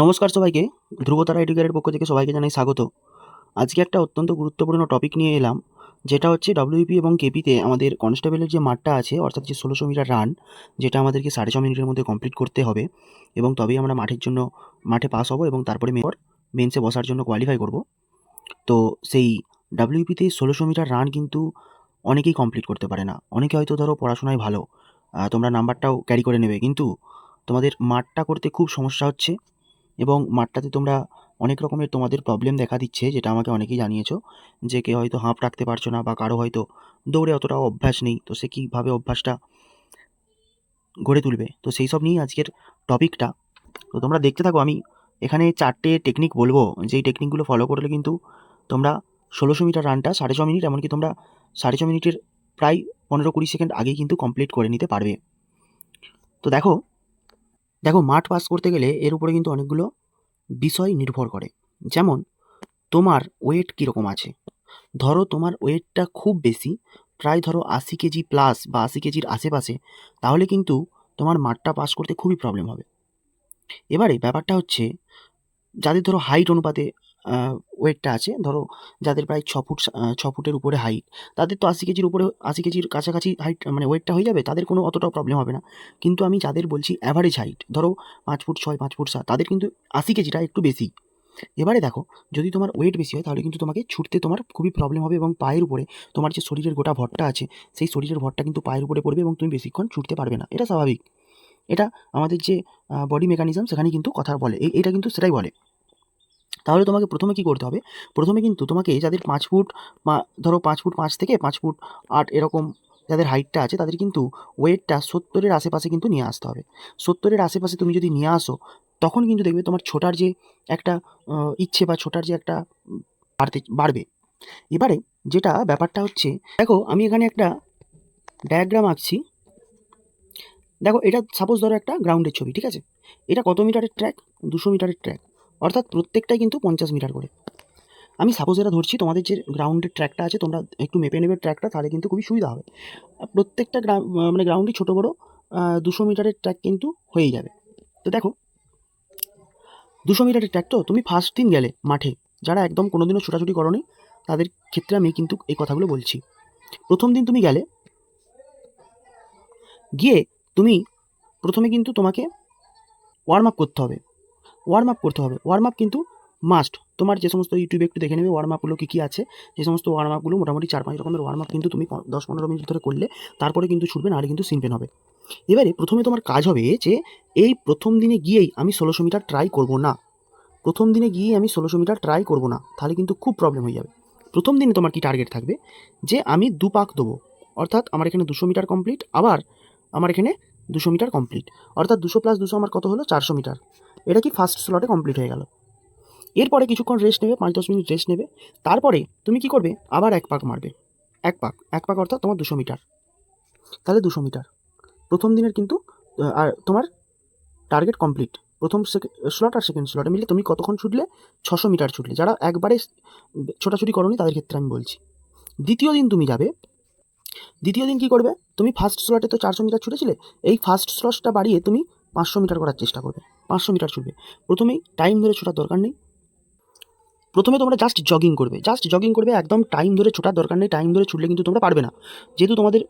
নমস্কার সবাইকে। ধ্রুবতারা এডুকেটের পক্ষ থেকে সবাইকে জানাই স্বাগত। আজকে একটা অত্যন্ত গুরুত্বপূর্ণ টপিক নিয়ে এলাম, যেটা হচ্ছে ডব্লিউপি এবং কেপিতে আমাদের কনস্টেবলের যে মাঠটা আছে, অর্থাৎ যে ষোলোশো মিটার রান যেটা আমাদেরকে সাড়ে ছ মিনিটের মধ্যে কমপ্লিট করতে হবে এবং তবেই আমরা মাঠের জন্য, মাঠে পাস হব এবং তারপরে মেয়র মেন্সে বসার জন্য কোয়ালিফাই করব। তো সেই ডাব্লিউপিতে ষোলোশো মিটার রান কিন্তু অনেকেই কমপ্লিট করতে পারে না। অনেকে হয়তো ধরো পড়াশোনায় ভালো তোমরা নাম্বারটাও ক্যারি করে নেবে। কিন্তু তোমাদের মাঠটা করতে খুব সমস্যা হচ্ছে। এবং মাঠটাতে তোমরা অনেক রকমের তোমাদের প্রবলেম দেখা দিচ্ছে, যেটা আমাকে অনেকেই জানিয়েছো, যে কেউ হয়তো হাঁপ রাখতে পারছ না বা কারও হয়তো দৌড়ে অতটাও অভ্যাস নেই, তো সে কীভাবে অভ্যাসটা গড়ে তুলবে? তো সেই সব নিয়েই আজকের টপিকটা তো তোমরা দেখতে থাকো, আমি এখানে চারটে টেকনিক বলব। যেই টেকনিকগুলো ফলো করলে কিন্তু তোমরা ষোলোশো মিটার রানটা সাড়ে ছ মিনিট, এমনকি তোমরা সাড়ে ছ মিনিটের প্রায় পনেরো কুড়ি সেকেন্ড আগেই কিন্তু কমপ্লিট করে নিতে পারবে। তো দেখো দেখো, মাঠ পাস করতে গেলে এর উপরে কিন্তু অনেকগুলো বিষয় নির্ভর করে। যেমন, তোমার ওয়েট কীরকম আছে? ধরো, তোমার ওয়েটটা খুব বেশি, প্রায় ধরো আশি কেজি প্লাস বা আশি কেজির আশেপাশে, তাহলে কিন্তু তোমার মাঠটা পাস করতে খুবই প্রবলেম হবে। এবারে ব্যাপারটা হচ্ছে, যাদের ধরো হাইট অনুপাতে ওয়েটটা আছে। ধরো, যাদের প্রায় ছ ফুট ছ ফুটের উপরে হাইট তাদের তো আশি কেজির উপরে আশি কেজির কাছাকাছি হাইট মানে ওয়েটটা হয়ে যাবে, তাদের কোনো অতটাও প্রবলেম হবে না। কিন্তু আমি যাদের বলছি অ্যাভারেজ হাইট ধরো পাঁচ ফুট ছয়, পাঁচ ফুট সাত, তাদের কিন্তু আশি কেজিটা একটু বেশি। এবারে দেখো, যদি তোমার ওয়েট বেশি হয়, তাহলে কিন্তু তোমাকে ছুটতে তোমার খুবই প্রবলেম হবে এবং পায়ের উপরে তোমার যে শরীরের গোটা ভরটা আছে, সেই শরীরের ভরটা কিন্তু পায়ের উপরে পড়বে এবং তুমি বেশিক্ষণ ছুটতে পারবে না। এটা স্বাভাবিক। এটা আমাদের যে বডি মেকানিজম সেখানে কিন্তু কথা বলে। এটা কিন্তু সেটাই বলে। তাহলে তোমাকে প্রথমে কি করতে হবে? প্রথমে কিন্তু তোমাকে যাদের পাঁচ ফুট ধরো পাঁচ ফুট পাঁচ থেকে পাঁচ ফুট আট এরকম যাদের হাইটটা আছে, তাদের কিন্তু ওয়েটটা সত্তরের আশেপাশে কিন্তু নিয়ে আসতে হবে। সত্তরের আশেপাশে তুমি যদি নিয়ে আসো, তখন কিন্তু দেখবে তোমার ছোটার যে একটা ইচ্ছে বা ছোটার যে একটা বাড়তে, বাড়বে। এবারে যেটা ব্যাপারটা হচ্ছে, দেখো আমি এখানে একটা ডায়াগ্রাম আঁকছি। দেখো এটা সাপোজ ধরো একটা গ্রাউন্ডের ছবি, ঠিক আছে? এটা কত মিটারের ট্র্যাক দুশো মিটারের ট্র্যাক অর্থাৎ প্রত্যেকটাই কিন্তু পঞ্চাশ মিটার করে। আমি সাপোজ এটা ধরছি, তোমাদের যে গ্রাউন্ডের ট্র্যাকটা আছে, তোমরা একটু মেপে নেবে ট্র্যাকটা তাহলে কিন্তু খুবই সুবিধা হবে। প্রত্যেকটা মানে গ্রাউন্ডে ছোটো বড়ো দুশো মিটারের ট্র্যাক কিন্তু হয়েই যাবে। তো দেখো, দুশো মিটারের ট্র্যাক তো তুমি ফার্স্ট দিন গেলে মাঠে। যারা একদম কোনোদিনও ছোটাছুটি করনি, তাদের ক্ষেত্রে আমি কিন্তু এই কথাগুলো বলছি। প্রথম দিন তুমি গেলে, গিয়ে তুমি প্রথমে কিন্তু তোমাকে ওয়ার্ম আপ করতে হবে। ওয়ার্ম আপ করতে হবে। ওয়ার্ম আপ কিন্তু মাস্ট তোমার যে সমস্ত ইউটিউবে একটু দেখে নেবে ওয়ার্ম আপগুলো কী কী আছে। যে সমস্ত ওয়ার্ম আপগুলো মোটামুটি চার পাঁচ রকমের ওয়ার্ম আপ কিন্তু তুমি দশ পনেরো মিনিট ধরে করলে, তারপরে কিন্তু ছুটবে, নাহলে কিন্তু সিনপেন হবে। এবারে প্রথমে তোমার কাজ হবে যে, এই প্রথম দিনে গিয়েই আমি ষোলোশো মিটার ট্রাই করব না। প্রথম দিনে গিয়েই আমি ষোলোশো মিটার ট্রাই করব না, তাহলে কিন্তু খুব প্রবলেম হয়ে যাবে। প্রথম দিনে তোমার কি টার্গেট থাকবে? যে আমি দু পাক দেবো। অর্থাৎ আমার এখানে দুশো মিটার কমপ্লিট আবার আমার এখানে দুশো মিটার কমপ্লিট অর্থাৎ দুশো প্লাস দুশো আমার কত হলো? চারশো মিটার। এটা কি ফার্স্ট স্লটে কমপ্লিট হয়ে গেল। এরপরে কিছুক্ষণ রেস্ট নেবে, পাঁচ দশ মিনিট রেস্ট নেবে। তারপরে তুমি কি করবে? আবার এক পাক মারবে। এক পাক এক পাক অর্থাৎ তোমার দুশো মিটার। তাহলে দুশো মিটার। প্রথম দিনের কিন্তু আর তোমার টার্গেট কমপ্লিট প্রথম স্লট আর সেকেন্ড স্লটে মিলে তুমি কতক্ষণ ছুটলে? ছশো মিটার ছুটলে। যারা একবারে ছোটাছুটি করনি, তাদের ক্ষেত্রে আমি বলছি। দ্বিতীয় দিন তুমি যাবে। দ্বিতীয় দিন কি করবে? তুমি ফার্স্ট স্লটে তো চারশো মিটার ছুটেছিলে, এই ফার্স্ট স্লটটা বাড়িয়ে তুমি পাঁচশো মিটার করার চেষ্টা করবে। পাঁচশো মিটার ছুটবে প্রথমেই টাইম ধরে ছোটার দরকার নেই। প্রথমে তোমরা জাস্ট জগিং করবে। জাস্ট জগিং করবে, একদম টাইম ধরে ছোটার দরকার নেই। টাইম ধরে ছুটলে কিন্তু তোমরা পারবে না। যেহেতু তোমাদের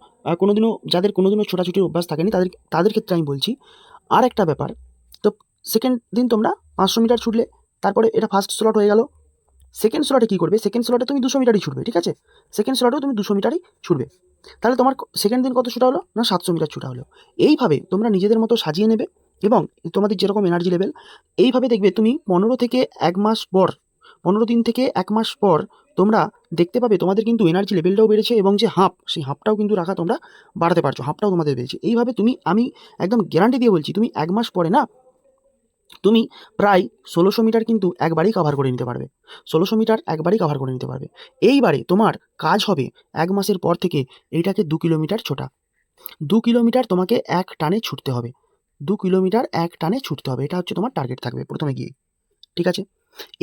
কোনোদিনও, যাদের কোনোদিনও ছোটাছুটির অভ্যাস থাকেনি, তাদের তাদের ক্ষেত্রে আমি বলছি আর একটা ব্যাপার। তো সেকেন্ড দিন তোমরা পাঁচশো মিটার ছুটলে, তারপরে এটা ফার্স্ট স্লট হয়ে গেল। সেকেন্ড স্লটে কী করবে? সেকেন্ড স্লটে তুমি দুশো মিটারই ছুটবে, ঠিক আছে? সেকেন্ড স্লটেও তুমি দুশো মিটারই ছুটবে। তাহলে তোমার সেকেন্ড দিন কত ছুটা হলো? না, সাতশো মিটার ছুটা হলো। এইভাবে তোমরা নিজেদের মতো সাজিয়ে নেবে। এবং তোমাদের যেরকম এনার্জি লেভেল এইভাবে দেখবে তুমি পনেরো থেকে এক মাস পর, পনেরো দিন থেকে এক মাস পর তোমরা দেখতে পাবে তোমাদের কিন্তু এনার্জি লেভেলটাও বেড়েছে এবং যে হাঁপ সেই হাঁপটাও কিন্তু রাখা তোমরা বাড়াতে পারছ হাঁপটাও তোমাদের বেড়েছে। এইভাবে তুমি, আমি একদম গ্যারান্টি দিয়ে বলছি, তুমি এক মাস পরে না, তুমি প্রায় ষোলোশো মিটার কিন্তু একবারেই কভার করে নিতে পারবে। ষোলোশো মিটার একবারেই কভার করে নিতে পারবে। এইবারে তোমার কাজ হবে এক মাসের পর থেকে এইটাকে দু কিলোমিটার ছোটা। দু কিলোমিটার তোমাকে এক টানে ছুটতে হবে। দু কিলোমিটার এক টানে ছুটতে হবে। এটা হচ্ছে তোমার টার্গেট থাকবে প্রথমে গিয়ে। ঠিক আছে?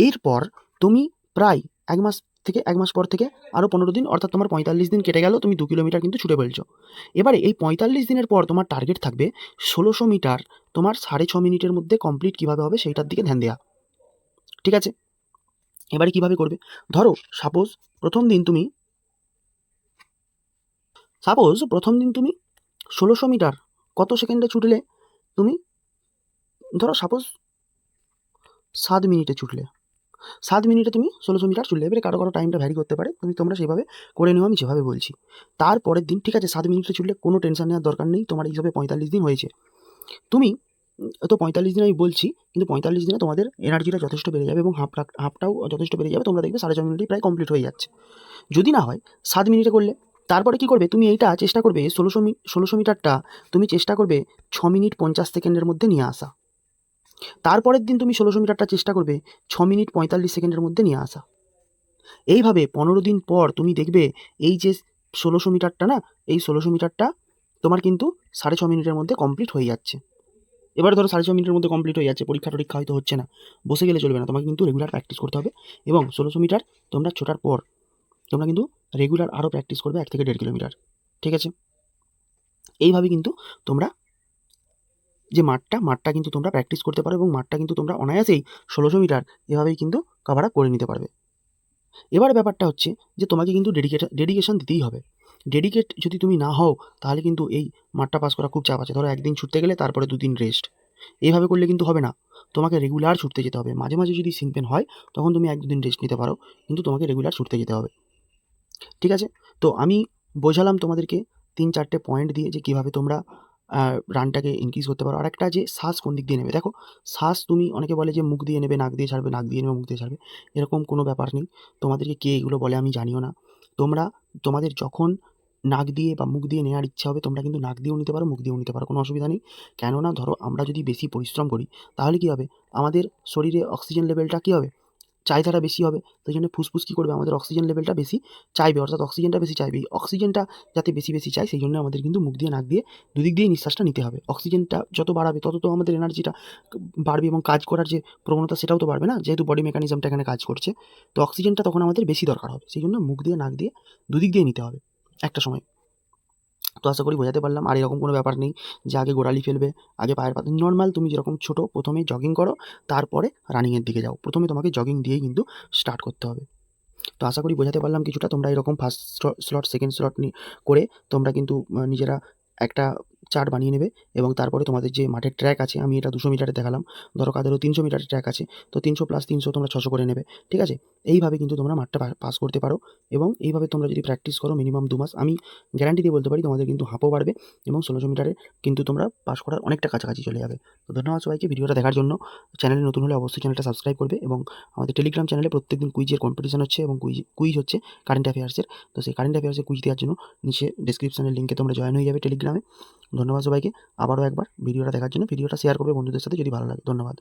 এরপর তুমি প্রায় এক মাস থেকে এক মাস পর থেকে আরও পনেরো দিন, অর্থাৎ তোমার পঁয়তাল্লিশ দিন কেটে গেল, তুমি দু কিলোমিটার কিন্তু ছুটে ফেলছো। এবারে এই পঁয়তাল্লিশ দিনের পর তোমার টার্গেট থাকবে ষোলোশো মিটার। তোমার সাড়ে ছ মিনিটের মধ্যে কমপ্লিট কীভাবে হবে সেইটার দিকে ধ্যান দেওয়া ঠিক আছে? এবারে কীভাবে করবে? ধরো সাপোজ প্রথম দিন তুমি সাপোজ প্রথম দিন তুমি ষোলোশো মিটার কত সেকেন্ডে ছুটলে? তুমি? ধরো সাপোজ সাত মিনিটে ছুটলে। সাত মিনিটে তুমি ষোলোশো মিটার ছুটলে, এবারে কারও কারও টাইমটা ভ্যারি করতে পারে। তুমি তোমরা সেভাবে করে নিও, আমি যেভাবে বলছি। তারপরের দিন, ঠিক আছে, সাত মিনিটে ছুটলে কোনো টেনশন নেওয়ার দরকার নেই, তোমার হিসাবে পঁয়তাল্লিশ দিন হয়েছে। তুমি, তো পঁয়তাল্লিশ দিন আমি বলছি, কিন্তু পঁয়তাল্লিশ দিনে তোমাদের এনার্জিটা যথেষ্ট বেড়ে যাবে এবং হাফ হাফটাও যথেষ্ট বেড়ে যাবে, তোমরা দেখবে সাড়ে ছ মিনিটেই প্রায় কমপ্লিট হয়ে যাচ্ছে। যদি না হয়, সাত মিনিটে করলে তারপরে কি করবে? তুমি এইটা চেষ্টা করবে ষোলোশো ষোলোশো মিটারটা তুমি চেষ্টা করবে ছ মিনিট পঞ্চাশ সেকেন্ডের মধ্যে নিয়ে আসা। তারপরের দিন তুমি ষোলোশো মিটারটা চেষ্টা করবে ছ মিনিট পঁয়তাল্লিশ সেকেন্ডের মধ্যে নিয়ে আসা। এইভাবে পনেরো দিন পর তুমি দেখবে এই যে ষোলোশো মিটারটা না, এই ষোলোশো মিটারটা তোমার কিন্তু সাড়ে ছ মিনিটের মধ্যে কমপ্লিট হয়ে যাচ্ছে। এবার ধরো সাড়ে ছ মিনিটের মধ্যে কমপ্লিট হয়ে যাচ্ছে, পরীক্ষা টরীক্ষা হয়তো হচ্ছে না। বসে গেলে চলবে না, তোমাকে কিন্তু রেগুলার প্র্যাকটিস করতে হবে। এবং ষোলোশো মিটার তোমরা ছোটার পর তোমরা কিন্তু রেগুলার আরও প্র্যাকটিস করবে এক থেকে দেড় কিলোমিটার ঠিক আছে? এইভাবে কিন্তু তোমরা যে মাঠটা মাঠটা কিন্তু তোমরা প্র্যাকটিস করতে পারো এবং মাঠটা কিন্তু তোমরা অনায়াসেই ষোলোশো মিটার এভাবেই কিন্তু কভার আপ করে নিতে পারবে। এবার ব্যাপারটা হচ্ছে যে তোমাকে কিন্তু ডেডিকেট ডেডিকেশন দিতেই হবে। ডেডিকেট যদি তুমি না হও, তাহলে কিন্তু এই মাঠটা পাস করা খুব চাপ আছে। ধরো একদিন ছুটতে গেলে তারপরে দুদিন রেস্ট এইভাবে করলে কিন্তু হবে না। তোমাকে রেগুলার ছুটতে যেতে হবে। মাঝে মাঝে যদি সিম্পেন হয়, তখন তুমি এক দুদিন রেস্ট নিতে পারো। কিন্তু তোমাকে রেগুলার ছুটতে যেতে হবে। ঠিক আছে? তো আমি বোঝালাম তোমাদেরকে তিন চারটে পয়েন্ট দিয়ে যে কীভাবে তোমরা রানটাকে ইনক্রিজ করতে পারো। আর একটা যে শ্বাস কোন দিক দিয়ে নেবে? দেখো, শ্বাস তুমি অনেকে বলে যে মুখ দিয়ে নেবে, নাক দিয়ে ছাড়বে, নাক দিয়ে নেবে, মুখ দিয়ে ছাড়বে। এরকম কোনো ব্যাপার নেই। তোমাদেরকে কে এগুলো বলে আমি জানিও না। তোমরা, তোমাদের যখন নাক দিয়ে বা মুখ দিয়ে নেওয়ার ইচ্ছা হবে, তোমরা কিন্তু নাক দিয়েও নিতে পারো, মুখ দিয়েও নিতে পারো, কোনো অসুবিধা নেই। কেননা, ধরো, আমরা যদি বেশি পরিশ্রম করি, তাহলে কী হবে? আমাদের শরীরে অক্সিজেন লেভেলটা কী হবে? চাহিদাটা বেশি হবে সেই জন্য ফুসফুস কী করবে? আমাদের অক্সিজেন লেভেলটা বেশি চাইবে, অর্থাৎ অক্সিজেনটা বেশি চাইবে। অক্সিজেনটা যাতে বেশি বেশি চাই সেই জন্য আমাদের কিন্তু মুখ দিয়ে, নাক দিয়ে দুদিক দিয়ে নিঃশ্বাসটা নিতে হবে। অক্সিজেনটা যত বাড়াবে, তত তো আমাদের এনার্জিটা বাড়বে এবং কাজ করার যে প্রবণতা, সেটাও তো বাড়বে না, যেহেতু বডি মেকানিজমটা এখানে কাজ করছে। তো অক্সিজেনটা তখন আমাদের বেশি দরকার হবে, সেই জন্য মুখ দিয়ে, নাক দিয়ে দুদিক দিয়ে নিতে হবে, একটা সময়। তো আশা করি বোঝাতে পারলাম। আর এরকম কোনো ব্যাপার নেই যে আগে গোড়ালি ফেলবে, আগে পায়ের পাতা নর্মাল তুমি যেরকম ছোটো প্রথমে জগিং করো, তারপরে রানিংয়ের দিকে যাও। প্রথমে তোমাকে জগিং দিয়েই কিন্তু স্টার্ট করতে হবে। তো আশা করি বোঝাতে পারলাম কিছুটা। তোমরা এরকম ফার্স্ট স্লট সেকেন্ড স্লট করে তোমরা কিন্তু নিজেরা একটা চার্ট বানিয়ে নেবে এবং তারপরে তোমাদের যে মাঠের ট্র্যাক আছে, আমি এটা দুশো মিটারে দেখালাম। ধরো কাদেরও তিনশো মিটারের ট্র্যাক আছে, তো তিনশো প্লাস তিনশো তোমরা ছশো করে নেবে, ঠিক আছে? এইভাবে কিন্তু তোমরা মাঠটা পাস করতে পারো এবং এইভাবে তোমরা যদি প্র্যাকটিস করো মিনিমাম দু মাস, আমি গ্যারান্টি দিয়ে বলতে পারি তোমাদের কিন্তু হাঁপও বাড়বে এবং ষোলোশো মিটারে কিন্তু তোমরা পাস করার অনেকটা কাছাকাছি চলে যাবে। তো ধন্যবাদ সবাইকে ভিডিওটা দেখার জন্য। চ্যানেলে নতুন হলে অবশ্যই চ্যানেলটা সাবস্ক্রাইব করবে এবং আমাদের টেলিগ্রাম চ্যানেলে প্রত্যেকদিন কুইজের কম্পিটিশন হচ্ছে এবং কুইজ কুইজ হচ্ছে কারেন্ট অ্যাফেয়ার্সের তো সেই কারেন্ট অ্যাফেয়ার্সের কুইজ দেওয়ার জন্য নিচে ডিসক্রিপশনের লিঙ্কে তোমরা জয়েন হয়ে যাবে টেলিগ্রামে ধন্যবাদ সবাইকে। আবারও একবার ভিডিওটা দেখার জন্য, ভিডিওটা শেয়ার করবে বন্ধুদের সাথে যদি ভালো লাগে। ধন্যবাদ।